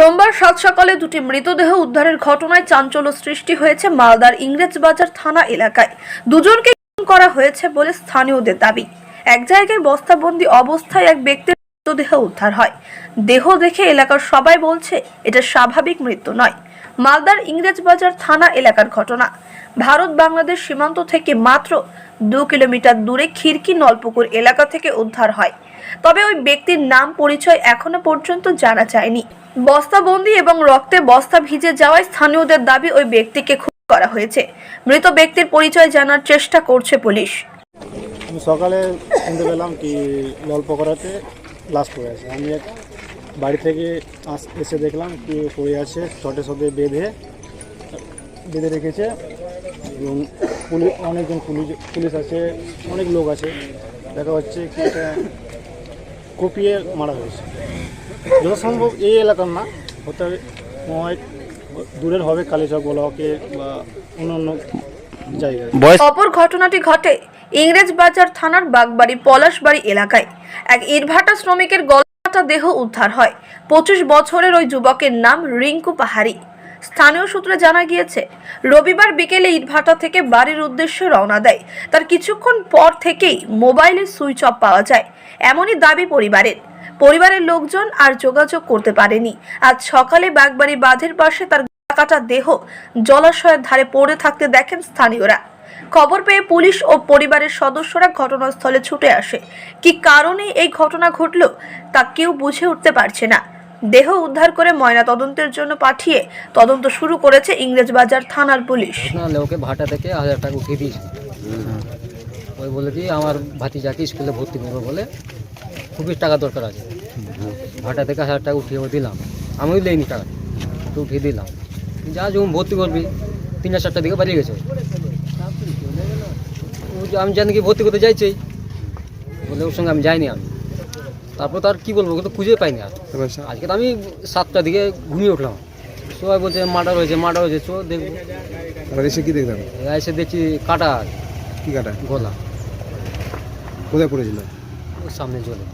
সোমবার সাত সকালে দুটি মৃতদেহ উদ্ধারের ঘটনায় চাঞ্চল্য সৃষ্টি হয়েছে মালদার ইংরেজবাজার থানা এলাকায়। দুজনকে করা হয়েছে বলে স্থানীয়দের দাবি। এক জায়গায় বস্তাবন্দি অবস্থায় এক ব্যক্তির মৃতদেহ উদ্ধার হয়। দেহ দেখে এলাকার সবাই বলছে, এটা স্বাভাবিক মৃত্যু নয়। মালদার ইংরেজবাজার থানা এলাকার ঘটনা। ভারত বাংলাদেশ সীমান্ত থেকে মাত্র দু কিলোমিটার দূরে খিরকি নলপুকুর এলাকা থেকে উদ্ধার হয়। তবে ওই ব্যক্তির নাম পরিচয় এখনও পর্যন্ত জানা যায়নি। বস্তাবন্দি এবং রক্তে বস্তা ভিজে যাওয়ায় স্থানীয়দের দাবি ওই ব্যক্তিকে খুন করা হয়েছে। মৃত ব্যক্তির পরিচয় জানার চেষ্টা করছে পুলিশ। আমি সকালে শুনতে পেলাম কি ললপকড়াতে লাশ পড়ে আছে। আমি বাড়ি থেকে আস- এসে দেখলাম কি পড়ে আছে ছটে সবে বেঁধে বেঁধে রেখেছে। এবং পুলিশ অনেকজন পুলিশ পুলিশ আছে অনেক লোক আছে। দেখা হচ্ছে কি এটা কপিয়ে মারা হয়েছে। যত সম্ভব এই এলাকার না হতে হয় দূরের হবে কালীচক ব্লকে বা অন্য অন্য জায়গায় অপর ঘটনাটি ঘটে ইংরেজ বাজার থানার বাগবাড়ি পলাশবাড়ি এলাকায়। এক ইটভাটা শ্রমিকের গলাটা দেহ উদ্ধার হয়। পঁচিশ বছরের ওই যুবকের নাম রিঙ্কু পাহাড়ি। স্থানীয় সূত্রে জানা গিয়েছে, রবিবার বিকেলে ইটভাটা থেকে বাড়ির উদ্দেশ্যে রওনা দেয়। তার কিছুক্ষণ পর থেকেই মোবাইলে সুইচ অফ পাওয়া যায়। এমনই দাবি পরিবারের। পরিবারের লোকজন আর যোগাযোগ করতে পারেনি। আজ সকালে বাগবাড়ি বাঁধের পাশে তার কাটা দেহ জলাশয়ের ধারে পড়ে থাকতে দেখেন স্থানীয়রা। খবর পেয়ে পুলিশ ও পরিবারের সদস্যরা ঘটনাস্থলে ছুটে আসে। কি কারণে এই ঘটনা ঘটল তা কেউ বুঝে উঠতে পারছে না। দেহ উদ্ধার করে ময়না তদন্তের জন্য পাঠিয়ে তদন্ত শুরু করেছে ইংরেজবাজার থানার পুলিশ। নাহলে ওকে ভাটা থেকে হাজার টাকা উঠিয়ে দিয়েছি। ওই বলে কি, আমার ভাতি ভাতিজাকে স্কুলে ভর্তি করব বলে খুবই টাকা দরকার আছে। ভাটা থেকে হাজার টাকা উঠিয়ে দিলাম। আমিও দিইনি টাকা। উঠিয়ে দিলাম। যা যখন ভর্তি করবি তিনটা চারটার দিকে বাড়িয়ে গেছে। আমি জানি কি ভর্তি করতে চাইছি বলে ওর সঙ্গে আমি যাইনি আমি। তারপর তার কি বলব তো খুঁজে পাইনি আর। আজকে তো আমি সাতটার দিকে ঘুমিয়ে উঠলাম। সবাই বলছে মার্ডার হয়েছে মার্ডার হয়েছে চো দেখব। এসে কি দেখলাম? এসে দেখছি কাটা কি কাটা? গলা। কোথায় পড়েছিল? সামনে চলে।